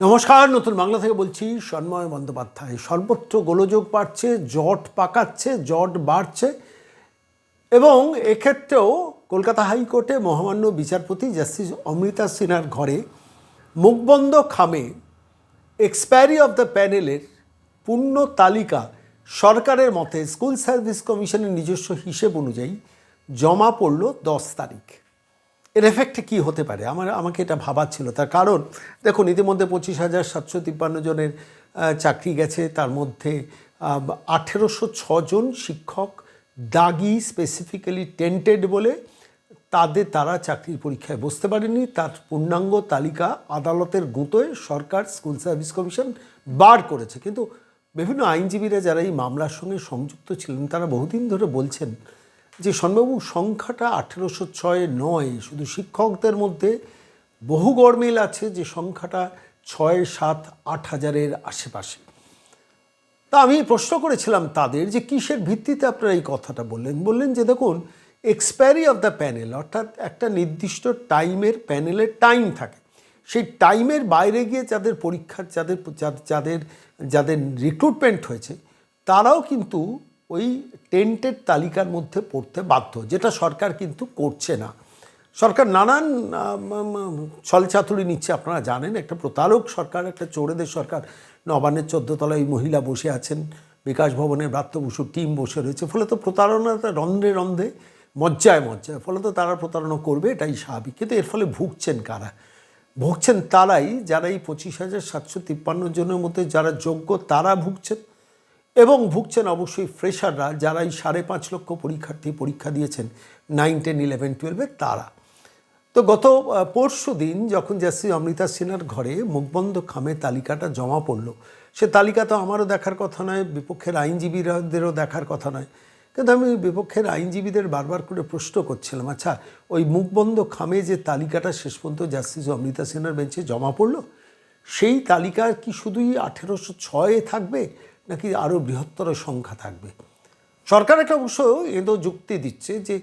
নমস্কার, নতুন বাংলা থেকে বলছি সন্ময় বন্দ্যোপাধ্যায়। সর্বত্র গোলযোগ বাড়ছে, জট পাকাচ্ছে, জট বাড়ছে এবং এক্ষেত্রেও কলকাতা হাইকোর্টে মহামান্য বিচারপতি জাস্টিস অমৃতা সিনহার ঘরে মুখবন্ধ খামে এক্সপায়ারি অফ দ্য প্যানেলের পূর্ণ তালিকা সরকারের মতে স্কুল সার্ভিস কমিশনের নিজস্ব হিসেব অনুযায়ী জমা পড়ল দশ তারিখ। এর এফেক্টে কী হতে পারে? আমার, আমাকে এটা ভাবার ছিল তার কারণ, দেখুন, ইতিমধ্যে পঁচিশ হাজার সাতশো তিপ্পান্ন জনের চাকরি গেছে। তার মধ্যে আঠেরোশো ছজন শিক্ষক, দাগি স্পেসিফিক্যালি টেন্টেড বলে, তাদের তারা চাকরির পরীক্ষায় বসতে পারেনি। তার পূর্ণাঙ্গ তালিকা আদালতের গুঁতোয় সরকার স্কুল সার্ভিস কমিশন বার করেছে। কিন্তু বিভিন্ন আইনজীবীরা যারা এই মামলার সঙ্গে সংযুক্ত ছিলেন, তারা বহুদিন ধরে বলছেন যে সন্বাবু সংখ্যাটা আঠেরোশো ছয় নয়, শুধু শিক্ষকদের মধ্যে বহু গরমিল আছে যে সংখ্যাটা ছয় সাত আট হাজারের আশেপাশে। তা আমি প্রশ্ন করেছিলাম তাদের যে কিসের ভিত্তিতে আপনারা এই কথাটা বললেন? বললেন যে দেখুন এক্সপায়ারি অফ দ্য প্যানেল অর্থাৎ একটা নির্দিষ্ট টাইমের প্যানেলের টাইম থাকে। সেই টাইমের বাইরে গিয়ে যাদের পরীক্ষার, যাদের, যাদের- যাদের যাদের রিক্রুটমেন্ট হয়েছে, তারাও কিন্তু ওই টেন্টের তালিকার মধ্যে পড়তে বাধ্য, যেটা সরকার কিন্তু করছে না। সরকার নানান ছলচাতুরি নিচ্ছে, আপনারা জানেন, একটা প্রতারক সরকার, একটা চোরেদের সরকার, নবান্নের চোদ্দতলায় মহিলা বসে আছেন, বিকাশ ভবনের ব্রাত্য বসুর টিম বসে রয়েছে, ফলে তো প্রতারণাটা রন্ধ্রে রন্ধ্রে মজ্জায় মজ্জায়, ফলে তো তারা প্রতারণা করবে, এটাই স্বাভাবিক, কিন্তু এর ফলে ভুগছেন কারা? ভুগছেন তারাই, যারা এই পঁচিশ হাজার সাতশো তিপ্পান্ন জনের মধ্যে যারা যোগ্য, তারা ভুগছেন। এবং ভুগছেন অবশ্যই ফ্রেশাররা যারা এই সাড়ে পাঁচ লক্ষ পরীক্ষার্থী পরীক্ষা দিয়েছেন নাইন টেন ইলেভেন টুয়েলভে তারা। তো গত পরশু দিন যখন জাস্টিস অমৃতা সিনহার ঘরে মুখবন্ধ খামে তালিকাটা জমা পড়ল, সে তালিকা তো আমারও দেখার কথা নয়, বিপক্ষের আইনজীবীদেরও দেখার কথা নয়, কিন্তু আমি বিপক্ষের আইনজীবীদের বারবার করে প্রশ্ন করছিলাম আচ্ছা ওই মুখবন্ধ খামে যে তালিকাটা শেষ পর্যন্ত জাস্টিস অমৃতা সিনহার বেঞ্চে জমা পড়ল, সেই তালিকা কি শুধুই আঠেরোশো ছয়ে থাকবে? নাকি আরও বৃহত্তর সংখ্যা থাকবে? সরকার একটা অবশ্য এও যুক্তি দিচ্ছে যে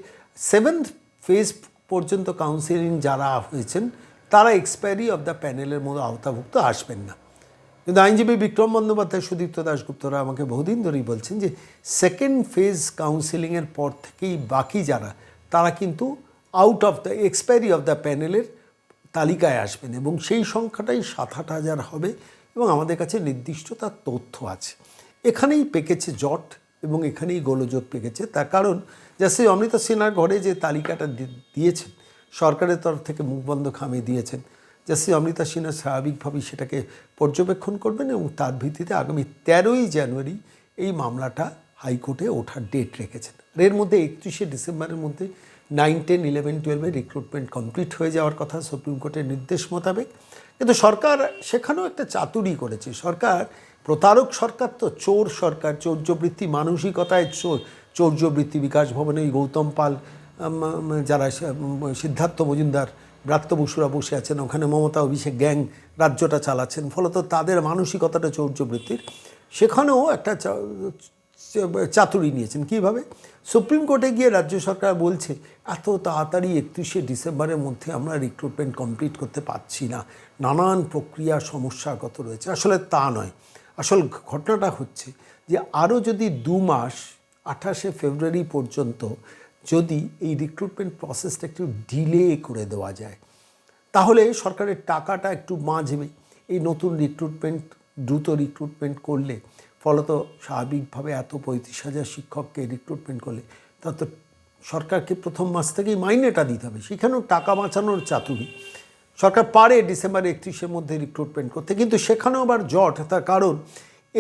সেভেন্থ ফেজ পর্যন্ত কাউন্সিলিং যারা হয়েছেন, তারা এক্সপায়ারি অফ দ্য প্যানেলের মধ্যে আওতাভুক্ত আসবেন না। কিন্তু আইনজীবী বিক্রম বন্দ্যোপাধ্যায়, সুদীপ্ত দাশগুপ্তরা আমাকে বহুদিন ধরেই বলছেন যে সেকেন্ড ফেজ কাউন্সিলিংয়ের পর থেকেই বাকি যারা, তারা কিন্তু out of the expiry of the প্যানেলের তালিকায় আসবেন এবং সেই সংখ্যাটাই সাত আট হাজার হবে এবং আমাদের কাছে নির্দিষ্ট তার তথ্য আছে। এখানেই পেকেছে জট এবং এখানেই গোলযোগ পেকেছে। তার কারণ জাস্টিস অমৃতা সিনহার ঘরে যে তালিকাটা দিয়েছেন, সরকারের তরফ থেকে মুখবন্ধ খামে দিয়েছেন জাস্টিস অমৃতা সিনহা স্বাভাবিকভাবেই সেটাকে পর্যবেক্ষণ করবেন এবং তার ভিত্তিতে আগামী তেরোই জানুয়ারি এই মামলাটা হাইকোর্টে ওঠার ডেট রেখেছেন। আর এর মধ্যে একত্রিশে ডিসেম্বরের মধ্যে নাইন, টেন, ইলেভেন, টুয়েলভে রিক্রুটমেন্ট কমপ্লিট হয়ে যাওয়ার কথা সুপ্রিম কোর্টের নির্দেশ মোতাবেক। কিন্তু সরকার সেখানেও একটা চাতুরি করেছে। সরকার প্রতারক সরকার তো চোর সরকার, চৌর্যবৃত্তি মানসিকতায় চোর, চৌর্যবৃত্তি বিকাশ ভবনে ওই গৌতম পাল যারা সিদ্ধার্থ মজুমদার, ব্রাত্য বসুরা বসে আছেন, ওখানে মমতা অভিষেক গ্যাং রাজ্যটা চালাচ্ছেন, ফলত তাদের মানসিকতাটা চৌর্যবৃত্তির। সেখানেও একটা চাতুরি নিয়েছেন। কীভাবে? সুপ্রিম কোর্টে গিয়ে রাজ্য সরকার বলছে, এত তাড়াতাড়ি একত্রিশে ডিসেম্বরের মধ্যে আমরা রিক্রুটমেন্ট কমপ্লিট করতে পারছি না। নানান প্রক্রিয়া, সমস্যাগত রয়েছে। আসলে তা নয়। আসল ঘটনাটা হচ্ছে যে আরও যদি দু মাস, আঠাশে ফেব্রুয়ারি পর্যন্ত যদি এই রিক্রুটমেন্ট প্রসেসটা একটু ডিলে করে দেওয়া যায়, তাহলে সরকারের টাকাটা একটু বাঁচবে এই নতুন রিক্রুটমেন্ট দ্রুত রিক্রুটমেন্ট করলে, ফলত স্বাভাবিকভাবে এত পঁয়ত্রিশ হাজার শিক্ষককে রিক্রুটমেন্ট করলে, তা তো সরকারকে প্রথম মাস থেকেই মাইনেটা দিতে হবে। সেখানেও টাকা বাঁচানোর চাতুরি। সরকার পারে ডিসেম্বর একত্রিশের মধ্যে রিক্রুটমেন্ট করতে, কিন্তু সেখানেও আবার জট, তার কারণ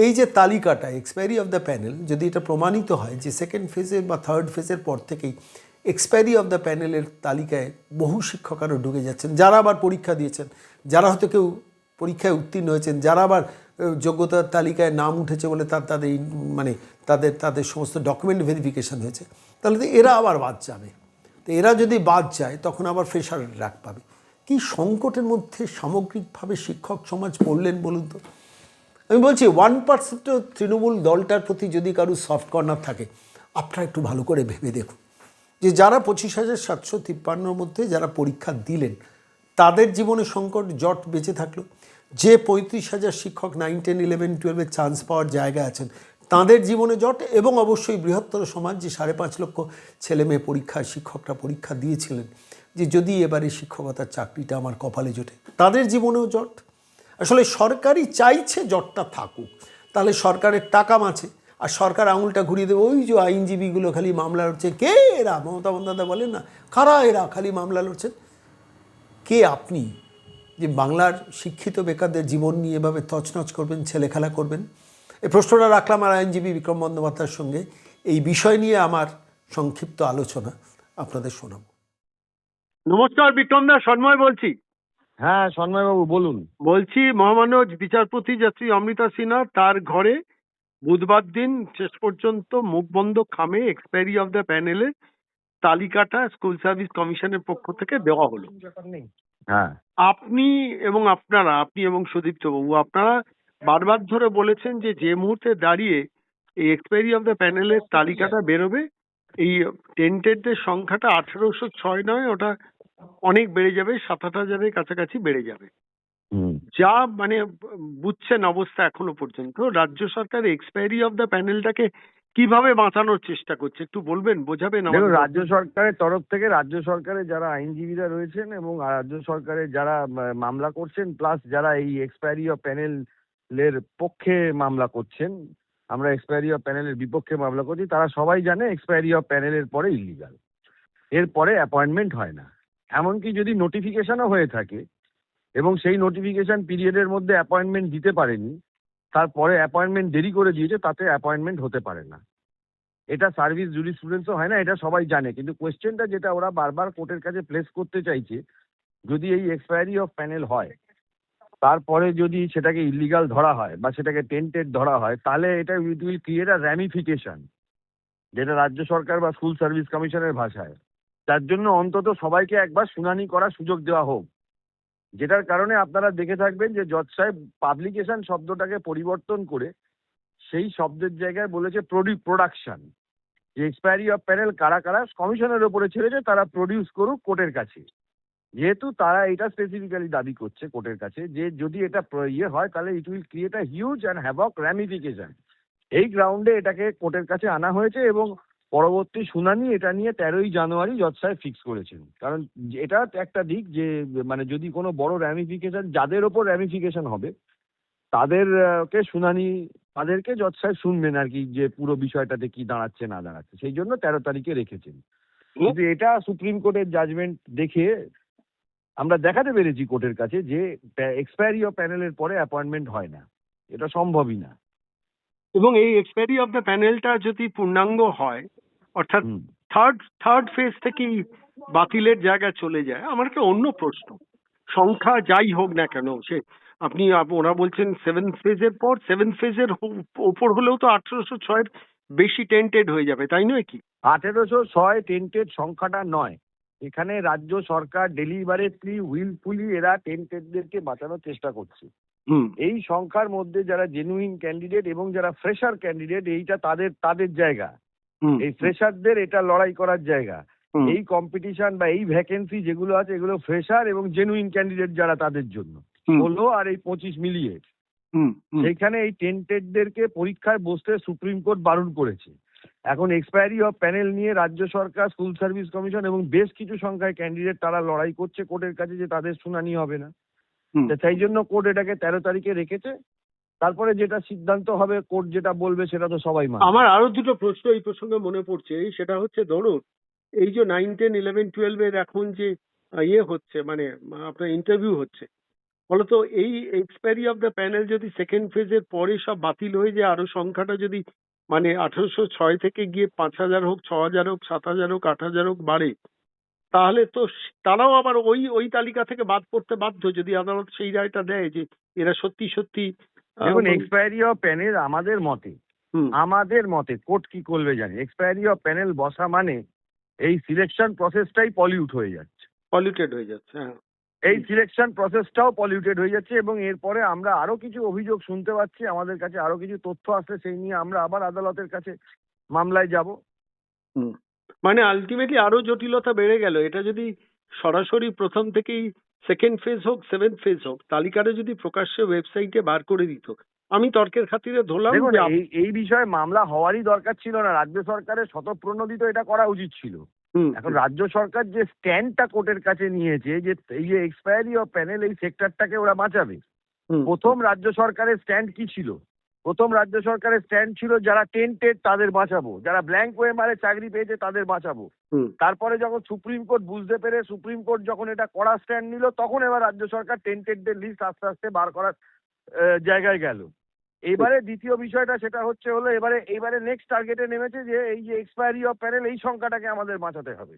এই যে তালিকাটা এক্সপায়ারি অফ দ্য প্যানেল যদি এটা প্রমাণিত হয় যে সেকেন্ড ফেজের বা থার্ড ফেজের পর থেকেই এক্সপায়ারি অফ দ্য প্যানেলের তালিকায় বহু শিক্ষক আরও ঢুকে যাচ্ছেন, যারা আবার পরীক্ষা দিয়েছেন, যারা হয়তো কেউ পরীক্ষায় উত্তীর্ণ হয়েছেন, যারা আবার যোগ্যতার তালিকায় নাম উঠেছে বলে তার, তাদের মানে তাদের তাদের সমস্ত ডকুমেন্ট ভেরিফিকেশন হয়েছে, তাহলে তো এরা আবার বাদ যাবে। তো এরা যদি বাদ যায়, তখন আবার ফ্রেশার রাখ পাবে। কি সংকটের মধ্যে সামগ্রিকভাবে শিক্ষক সমাজ পড়লেন বলুন তো? আমি বলছি ওয়ান পার্সেন্ট তৃণমূল দলটার প্রতি যদি কারও সফট কর্নার থাকে, আপনারা একটু ভালো করে ভেবে দেখুন। যে যারা পঁচিশ হাজার সাতশো তিপ্পান্নর মধ্যে যারা পরীক্ষা দিলেন, তাদের জীবনে সংকট জট বেঁচে থাকল। যে পঁয়ত্রিশ হাজার শিক্ষক নাইন টেন ইলেভেন টুয়েলভের চান্স পাওয়ার জায়গায় আছেন, তাদের জীবনে জট এবং অবশ্যই বৃহত্তর সমাজ যে সাড়ে পাঁচ লক্ষ ছেলে মেয়ে পরীক্ষায় শিক্ষকরা পরীক্ষা দিয়েছিলেন যে যদি এবারে শিক্ষকতার চাকরিটা আমার কপালে জোটে, তাদের জীবনেও জট। আসলে সরকারই চাইছে জটটা থাকুক। তাহলে সরকারের টাকা মাছে, আর সরকার আঙুলটা ঘুরিয়ে দেবে, ওই যে আইনজীবীগুলো খালি মামলা লড়ছে। কে এরা? মমতা বন্দ্যোপাধ্যায় বলেন না। কারা এরা? খালি মামলা লড়ছেন। কে আপনি? যে বাংলার শিক্ষিত বেকারদের জীবন নিয়ে এভাবে তছনছ করবেন, ছেলেখেলা করবেন? এই প্রশ্নটা রাখলাম আর আইনজীবী বিক্রম বন্দ্যোপাধ্যায়ের সঙ্গে। এই বিষয় নিয়ে আমার সংক্ষিপ্ত আলোচনা আপনাদের শোনাব। নমস্কার বিক্রম দা সন্ময় বলছি। হ্যাঁ সন্ময়বাবু বলুন। বলছি মহামান্য বিচারপতি যাত্রী অমৃতা সিনহা তার ঘরে বুধবার দিন শেষ পর্যন্ত মুখ বন্ধ খামে এক্সপায়ারি অফ দ্য প্যানেলের তালিকাটা স্কুল সার্ভিস কমিশনের পক্ষ থেকে দেওয়া হলো। হ্যাঁ। আপনি এবং আপনারা আপনি এবং সুদীপ্ত বাবু আপনারা বারবার ধরে বলেছেন যে যে মুহূর্তে দাঁড়িয়ে এই এক্সপায়ারি অফ দ্য প্যানেলের তালিকাটা বেরোবে এই টেন্টেডদের সংখ্যাটা আঠেরোশো ছয় নয় ওটা অনেক বেড়ে যাবে সাত আট হাজারের কাছাকাছি বেড়ে যাবে। যা মানে বুঝছেন অবস্থা এখনও পর্যন্ত। রাজ্য সরকার এক্সপায়ারি অফ দ্য প্যানেলটাকে কীভাবে বাঁচানোর চেষ্টা করছে একটু বলবেন বোঝাবেন আমাদের? রাজ্য সরকারের তরফ থেকে রাজ্য সরকারের যারা আইনজীবীরা রয়েছেন এবং রাজ্য সরকারের যারা মামলা করছেন প্লাস যারা এই এক্সপায়ারি অফ প্যানেলের পক্ষে মামলা করছেন আমরা এক্সপায়ারি অফ প্যানেলের বিপক্ষে মামলা করছি তারা সবাই জানে এক্সপায়ারি অফ প্যানেলের পরে ইলিগাল এরপরে অ্যাপয়েন্টমেন্ট হয় না। এমনকি যদি নোটিফিকেশনও হয়ে থাকে এবং সেই নোটিফিকেশন পিরিয়ডের মধ্যে অ্যাপয়েন্টমেন্ট দিতে পারেনি, তারপরে অ্যাপয়েন্টমেন্ট দেরি করে দিয়েছে, তাতে অ্যাপয়েন্টমেন্ট হতে পারে না। এটা সার্ভিস জুরিস্টুডেন্টসও হয় না, এটা সবাই জানে। কিন্তু কোয়েশ্চেনটা যেটা ওরা বারবার কোর্টের কাছে প্লেস করতে চাইছে, যদি এই এক্সপায়ারি অফ প্যানেল হয়, তারপরে যদি সেটাকে ইলিগাল ধরা হয় বা সেটাকে টেন্টেড ধরা হয়, তাহলে এটা it will create a ramification যেটা রাজ্য সরকার বা স্কুল সার্ভিস কমিশনের ভাষায়। তার জন্য অন্তত সবাইকে একবার শুনানি করার সুযোগ দেওয়া হোক। যেটার কারণে আপনারা দেখে থাকবেন যে জজ সাহেব পাবলিকেশন শব্দটাকে পরিবর্তন করে সেই শব্দের জায়গায় বলেছে প্রোডাকশন যে এক্সপায়ারি অফ প্যানেল কারা কারা কমিশনের ওপরে ছেড়েছে তারা প্রডিউস করুক কোর্টের কাছে। যেহেতু তারা এটা স্পেসিফিক্যালি দাবি করছে কোর্টের কাছে যে যদি এটা ইয়ে হয় তাহলে it will create a huge and havoc ramification এই গ্রাউন্ডে এটাকে কোর্টের কাছে আনা হয়েছে এবং পরবর্তী শুনানি এটা নিয়ে তেরোই জানুয়ারি জজ সাহেব ফিক্স করেছেন। কারণ এটা একটা দিক যে মানে যদি কোনো বড় র্যামিফিকেশন যাদের ওপর র্যামিফিকেশন হবে তাদেরকে শুনানি তাদেরকে জজ সাহেব শুনবেন আর কি যে পুরো বিষয়টাতে কি দাঁড়াচ্ছে না দাঁড়াচ্ছে। সেই জন্য তেরো তারিখে রেখেছেন। কিন্তু এটা সুপ্রিম কোর্টের জাজমেন্ট দেখে আমরা দেখাতে পেরেছি কোর্টের কাছে যে এক্সপায়ারি অফ প্যানেলের পরে অ্যাপয়েন্টমেন্ট হয় না। এটা সম্ভবই না। এবং এই এক্সপায়ারি অফ দ্য প্যানেলটা যদি পূর্ণাঙ্গ হয় অর্থাৎ থার্ড থার্ড ফেজ থেকেই বাতিলের জায়গা চলে যায় আমার একটা অন্য প্রশ্ন। সংখ্যা যাই হোক না কেন সে আপনি ওরা বলছেন সেভেন ফেজের পর সেভেন ফেজের ওপর হলেও তো আঠারোশো ছয়ের বেশি টেন্টেড হয়ে যাবে তাই নয় কি? আঠেরোশো ছয় টেন্টেড সংখ্যাটা নয়। এখানে রাজ্য সরকার ডেলিভারেটলি উইলফুলি এরা টেন্টেডদেরকে বাঁচানোর চেষ্টা করছে। এই সংখ্যার মধ্যে যারা জেনুইন ক্যান্ডিডেট এবং যারা ফ্রেশার ক্যান্ডিডেট এইটা তাদের তাদের জায়গা। এই ফ্রেশারদের এটা লড়াই করার জায়গা। এই কম্পিটিশন বা এই ভ্যাকেন্সি যেগুলো আছে এগুলো ফ্রেশার এবং জেনুইন ক্যান্ডিডেট যারা তাদের জন্য। ষোলো আর এই পঁচিশ মিলিয়ে। সেইখানে এই টেন্টেডদেরকে পরীক্ষায় বসতে সুপ্রিম কোর্ট বারণ করেছে। এখন এক্সপায়ারি অফ প্যানেল নিয়ে রাজ্য সরকার স্কুল সার্ভিস কমিশন এবং বেশ কিছু সংখ্যায় ক্যান্ডিডেট তারা লড়াই করছে। কোর্টের কাছে যে তাদের শুনানি হবে না। সেই জন্য কোর্ট এটাকে তেরো তারিখে রেখেছে। তারপরে যেটা সিদ্ধান্ত হবে কোর্ট যেটা বলবে সেটা তো সবাই মানে আমার আরও দুটো প্রশ্ন এই প্রসঙ্গে মনে পড়ছে। সেটা হচ্ছে ধরুন এই যে নাইন টেন ইলেভেন টুয়েলভ এর এখন যে ইয়ে হচ্ছে মানে আপনার ইন্টারভিউ হচ্ছে ফলত এই এক্সপায়ারি অফ দ্য প্যানেল যদি সেকেন্ড ফেজের পরে সব বাতিল হয়ে যায় আরও সংখ্যাটা যদি মানে আঠারোশো ছয় থেকে গিয়ে পাঁচ হাজার হোক ছ হাজার হোক সাত হাজার হোক আট হাজার হোক বাড়ে তাহলে তো তারাও আবার ওই ওই তালিকা থেকে বাদ পড়তে বাধ্য যদি আদালত সেই রায়টা দেয় যে এরা সত্যি সত্যি দেখুন এক্সপায়ারি অফ প্যানেল আমাদের মতে আমাদের মতে কোর্ট কি করবে জানি? এক্সপায়ারি অফ প্যানেল বসা মানে এই সিলেকশন প্রসেসটাই পলিউট হয়ে যাচ্ছে। পলিউটেড হয়ে যাচ্ছে হ্যাঁ। এই সিলেকশন প্রসেসটাও পলিউটেড হয়ে যাচ্ছে এবং এরপরে আমরা আরও কিছু অভিযোগ শুনতে পাচ্ছি আমাদের কাছে আরও কিছু তথ্য আসলে সেই নিয়ে আমরা আবার আদালতের কাছে মামলায় যাব। মানে আলটিমেটলি আরও জটিলতা বেড়ে গেল। এটা যদি সরাসরি প্রথম থেকেই সেকেন্ড ফেজ হোক সেভেন্থ ফেজ হোক তালিকাটা যদি প্রকাশ্যে ওয়েবসাইটে বার করে দিত আমি তর্কের খাতিরে ধরলাম এই এই বিষয়ে মামলা হওয়ারই দরকার ছিল না রাজ্য সরকারের শতপ্রণোদিত এটা করা উচিত ছিল। এখন রাজ্য সরকার যে স্ট্যান্ডটা কোর্টের কাছে নিয়েছে যে এই যে এক্সপায়ারি অফ প্যানেল এই সেক্টরটাকে ওরা বাঁচাবে। প্রথম রাজ্য সরকারের স্ট্যান্ড কি ছিল? প্রথম রাজ্য সরকারের স্ট্যান্ড ছিল যারা টেন্টেড তাদের বাঁচাবো। যারা ব্ল্যাঙ্ক ওয়ে মারে চাকরি পেয়েছে তাদের বাঁচাবো। তারপরে যখন সুপ্রিম কোর্ট বুঝতে পেরে সুপ্রিম কোর্ট যখন এটা কড়া স্ট্যান্ড নিল তখন এবার রাজ্য সরকার টেন্টেডদের লিস্ট আস্তে আস্তে বার করার জায়গায় গেল। এবারে দ্বিতীয় বিষয়টা সেটা হচ্ছে হলো এবারে এবারে নেক্সট টার্গেটে নেমেছে যে এই যে এক্সপায়ারি অফ প্যানেল এই সংখ্যাটাকে আমাদের বাঁচাতে হবে।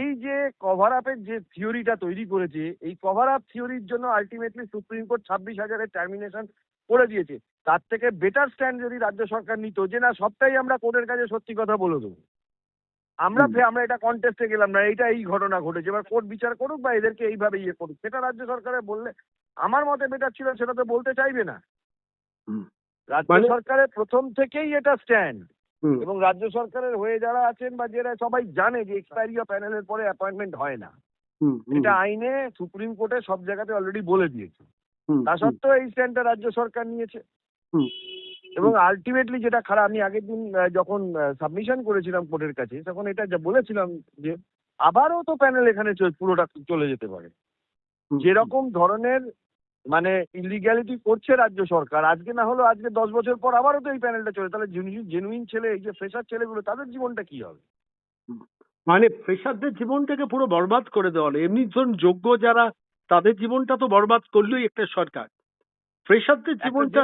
এই যে কভার আপের যে থিওরিটা তৈরি করেছে এই কভার আপ থিওরির জন্য আলটিমেটলি সুপ্রিম কোর্ট ছাব্বিশ হাজারের টার্মিনেশন করে দিয়েছে। তার থেকে বেটার স্ট্যান্ড যদি রাজ্য সরকার নিত যে না সবটাই আমরা কোর্টের কাছে সত্যি কথা বলে দেবো। আমরা আমরা এটা কন্টেস্টে গেলাম না এইটা এই ঘটনা ঘটেছে। এবার কোর্ট বিচার করুক বা এদেরকে এইভাবে ইয়ে করুক সেটা রাজ্য সরকারের বললে আমার মতে বেটার ছিল সেটা তো বলতে চাইবে না। রাজ্য মানে- সরকারের প্রথম থেকেই এটা স্ট্যান্ড এবং রাজ্য সরকারের হয়ে যারা আছেন বা যারা সবাই জানে যে এক্সপায়ারি অফ প্যানেলের পরে অ্যাপয়েন্টমেন্ট হয় না এটা আইনে সুপ্রিম কোর্টে সব জায়গাতে অলরেডি বলে দিয়েছে। তা সত্ত্বেও এই স্ট্যান্ডটা রাজ্য সরকার নিয়েছে। এবং আলটিমেটলি যেটা খারাপ আমি আগের দিন যখন সাবমিশন করেছিলাম কোর্টের কাছে তখন এটা যা বলেছিলাম যে আবারও তো প্যানেল এখানে পুরোটা চলে যেতে পারে। যেরকম ধরনের মানে ইলিগ্যালিটি করছে রাজ্য সরকার আজকে না হলো আজকে দশ বছর পর আবারও তো এই প্যানেলটা চলে তাহলে জেনুইন ছেলে এই যে ফ্রেশার ছেলেগুলো তাদের জীবনটা কি হবে? মানে ফ্রেশারদের জীবনটাকে পুরো বরবাদ করে দেওয়া হলো। এমনি ধরুন যোগ্য যারা তাদের জীবনটা তো বরবাদ করলোই একটা সরকার। ফ্রেশারদের জীবনটা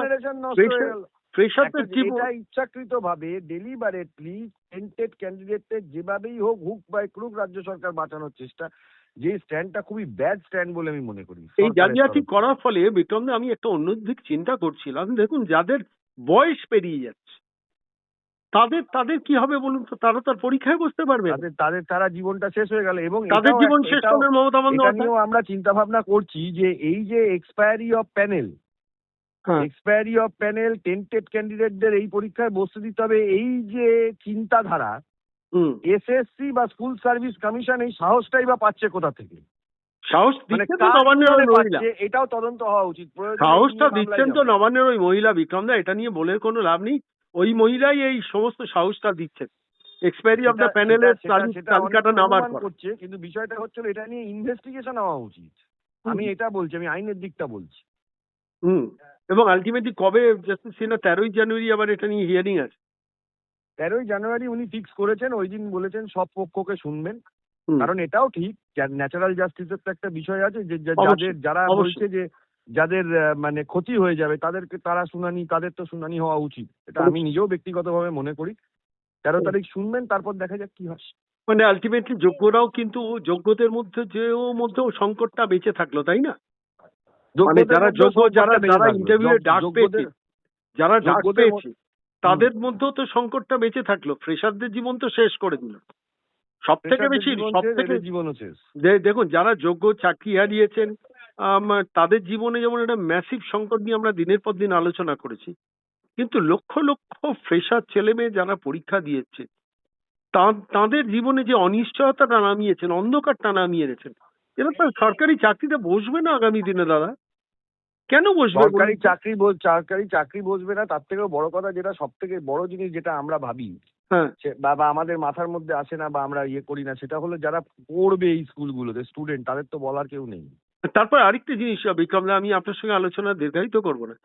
ফ্রেশারদের জীবন ইচ্ছাকৃত ভাবে ডেলিবারেটলি টেন্টেড ক্যান্ডিডেটদের যেভাবেই হোক হুক বাই ক্রুক রাজ্য সরকার বাঁচানোর চেষ্টা। যে স্ট্যান্ডটা খুবই ব্যাড স্ট্যান্ড বলে আমি মনে করি। এই জালিয়াতি করার ফলে বিক্রমদা আমি একটা অন্য দিক চিন্তা করছিলাম। দেখুন যাদের বয়স পেরিয়ে যাচ্ছে তাদের তাদের কি হবে বলুন তো? তারা তার পরীক্ষায় বসতে পারবে তাদের তাদের তারা জীবনটা শেষ হয়ে গেল। এবং তাদের জীবন শেষ এটাও- মমতা বন্দ্যোপাধ্যায় আমরা চিন্তা ভাবনা করছি যে এই যে expiry of panel expiry of panel tainted ক্যান্ডিডেটদের এই পরীক্ষায় বসতে দিতে হবে। এই যে চিন্তাধারা হুম। এসএসসি বা স্কুল সার্ভিস কমিশন এই সাহসটাই বা পাচ্ছে কোথা থেকে? সাহস মানে দিচ্ছেন তো নবান্নের ওই মহিলা। এটাও তদন্ত হওয়া উচিত। সাহসটা দিচ্ছেন তো নবান্নের ওই মহিলা বিক্রমদা এটা নিয়ে বলে কোনো লাভ নেই। ওই মহিলাই এই সমস্ত সাহসটা দিচ্ছেন। এক্সপায়ারি অফ দ্য সেটা- প্যানেলের সেটা- সেটা- সেটা তালিকাটা না বার করছে কিন্তু বিষয়টা হচ্ছে এটা নিয়ে ইনভেস্টিগেশন হওয়া উচিত। আমি এটা বলছি আমি আইনের দিকটা বলছি। হুম। এবং আলটিমেটলি কবে জাস্টিস সিনহা তেরোই জানুয়ারি আবার এটা নিয়ে হিয়ারিং আছে? তেরোই জানুয়ারি উনি ফিক্স করেছেন ওই দিন বলেছেন সব পক্ষকে শুনবেন। কারণ এটাও ঠিক ন্যাচারাল জাস্টিসের তো একটা বিষয় আছে যে যাদের যারা বলছে যে যাদের মানে ক্ষতি হয়ে যাবে তাদেরকে তারা শুনানি তাদের তো শুনানি হওয়া উচিত। এটা আমি নিজেও ব্যক্তিগতভাবে মনে করি। তেরো তারিখ শুনবেন তারপর দেখা যাক কি হয়। মানে আলটিমেটলি যোগ্যরাও কিন্তু যোগ্যদের মধ্যে যেও মধ্যেও সংকটটা বেঁচে থাকল তাই না? মানে যারা যোগ্য যারা যারা ইন্টারভিউ ডাক পেয়েছে যারা ডাক পেয়েছে তাদের মধ্যেও তো সংকটটা বেঁচে থাকল। ফ্রেশারদের জীবন তো শেষ করে দিল। সব থেকে বেশি সব থেকে জীবনও শেষ। দেখুন যারা যোগ্য চাকরি হারিয়েছেন তাদের জীবনে যেমন একটা ম্যাসিভ সংকট নিয়ে আমরা দিনের পর দিন আলোচনা করেছি কিন্তু লক্ষ লক্ষ ফ্রেশার ছেলে মেয়ে যারা পরীক্ষা দিয়েছে তাদের জীবনে যে অনিশ্চয়তাটা নামিয়েছেন অন্ধকারটা নামিয়ে এনেছেন এরা তো সরকারি চাকরিতে বসবে না আগামী দিনে দাদা। কেন বসবে সরকারি চাকরি সরকারি চাকরি বসবে না তার থেকেও বড় কথা যেটা সব থেকে বড় জিনিস যেটা আমরা ভাবি হ্যাঁ। বা বা আমাদের মাথার মধ্যে আসে না বা আমরা ইয়ে করি না সেটা হলো যারা পড়বে এই স্কুলগুলোতে স্টুডেন্ট তাদের তো বলার কেউ নেই। তারপর আরেকটা জিনিস বিক্রমদা আমি আপনার সঙ্গে আলোচনা দীর্ঘায়িত করব না।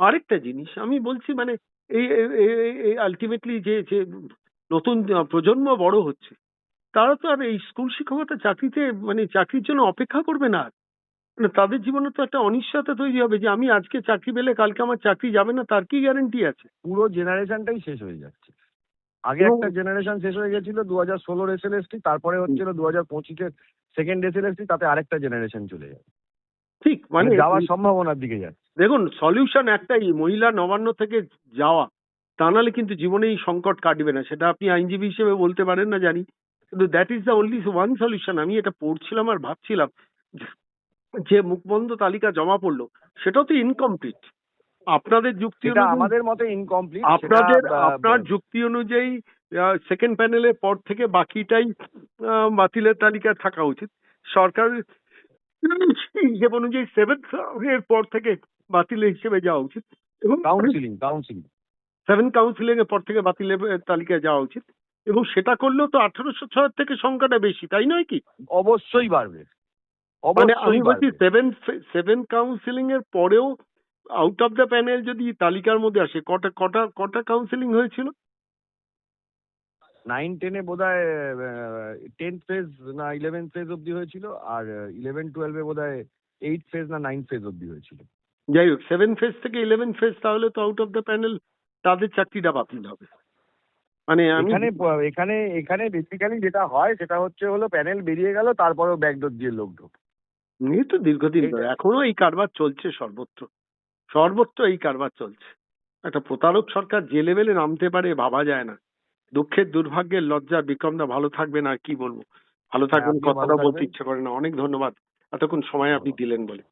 আরেকটা জিনিস আমি বলছি মানে এই আলটিমেটলি যে যে নতুন প্রজন্ম বড় হচ্ছে তারা তো আর এই স্কুল শিক্ষকতা চাকরিতে মানে চাকরির জন্য অপেক্ষা করবে না। আর। মানে তাদের জীবনে তো একটা অনিশ্চয়তা তৈরি হবে যে আমি আজকে চাকরি পেলে কালকে আমার চাকরি যাবে না তার কি গ্যারান্টি আছে? পুরো জেনারেশনটাই শেষ হয়ে যাচ্ছে। আগে একটা জেনারেশন শেষ হয়ে গেছিল দু হাজার ষোলোর এস এল এসটি তারপরে হচ্ছিল দু হাজার পঁচিশের সেকেন্ড এস এল এসটি তাতে আরেকটা জেনারেশন চলে যাবে। ঠিক মানে মানে যাওয়ার সম্ভাবনার দিকে যাচ্ছে। দেখুন সলিউশন একটাই মহিলা নবান্ন থেকে যাওয়া। তা নাহলে কিন্তু জীবনে এই সংকট কাটবে না সেটা আপনি আইনজীবী হিসেবে বলতে পারেন না জানি। কিন্তু that is the only one solution আমি এটা পড়ছিলাম আর ভাবছিলাম। যে- মুখবন্ধ তালিকা জমা পড়ল সেটাও তো ইনকমপ্লিট আপনাদের যুক্তি আমাদের মতে ইনকমপ্লিট আপনাদের আপনার যুক্তি অনুযায়ী সেকেন্ড প্যানেলের পর থেকে বাকিটাই বাতিলের তালিকায় থাকা উচিত। সরকার হিসেব অনুযায়ী সেভেন্থ এর পর থেকে বাতিলের হিসেবে যাওয়া উচিত। এবং কাউন্সিলিং কাউন্সিলিং সেভেন কাউন্সিলিং এর পর থেকে বাতিলের তালিকায় যাওয়া উচিত। এবং সেটা করলেও তো আঠারোশো ছয়ের থেকে সংখ্যাটা বেশি তাই নয় কি? অবশ্যই বাড়বে। মানে আমি বলছি সেভেন সেভেন কাউন্সিলিং এর পরেও আউট অফ দ্য প্যানেল যদি তালিকার মধ্যে আসে কটা কটা কটা কাউন্সিলিং হয়েছিল? নাইন টেনে বোধ হয় টেন্থ ফেজ না ইলেভেন ফেজ অব্দি হয়েছিল আর ইলেভেন টুয়েলভে বোধ হয় এইট ফেজ না নাইন ফেজ অব্দি হয়েছিল। যাই হোক সেভেন ফেজ থেকে ইলেভেন ফেজ তাহলে তো আউট অফ দ্য প্যানেল তাদের চাকরিটা বাতিল হবে। মানে আমি এখানে এখানে এখানে বেসিক্যালি যেটা হয় সেটা হচ্ছে হলো প্যানেল বেরিয়ে গেল তারপরেও ব্যাকডোর দিয়ে লোক ঢোকে। এই তো দীর্ঘদিন ধরে। এখনও এই কারবার চলছে সর্বত্র। সর্বত্র এই কারবার চলছে। একটা প্রতারক সরকার যে লেভেলে নামতে পারে ভাবা যায় না। দুঃখের দুর্ভাগ্যের লজ্জা বিক্রমদা ভালো থাকবেন আর কি বলব? ভালো থাকবেন কথাটা বলতে ইচ্ছে করে না। অনেক ধন্যবাদ। এতক্ষণ সময় আপনি দিলেন বলে।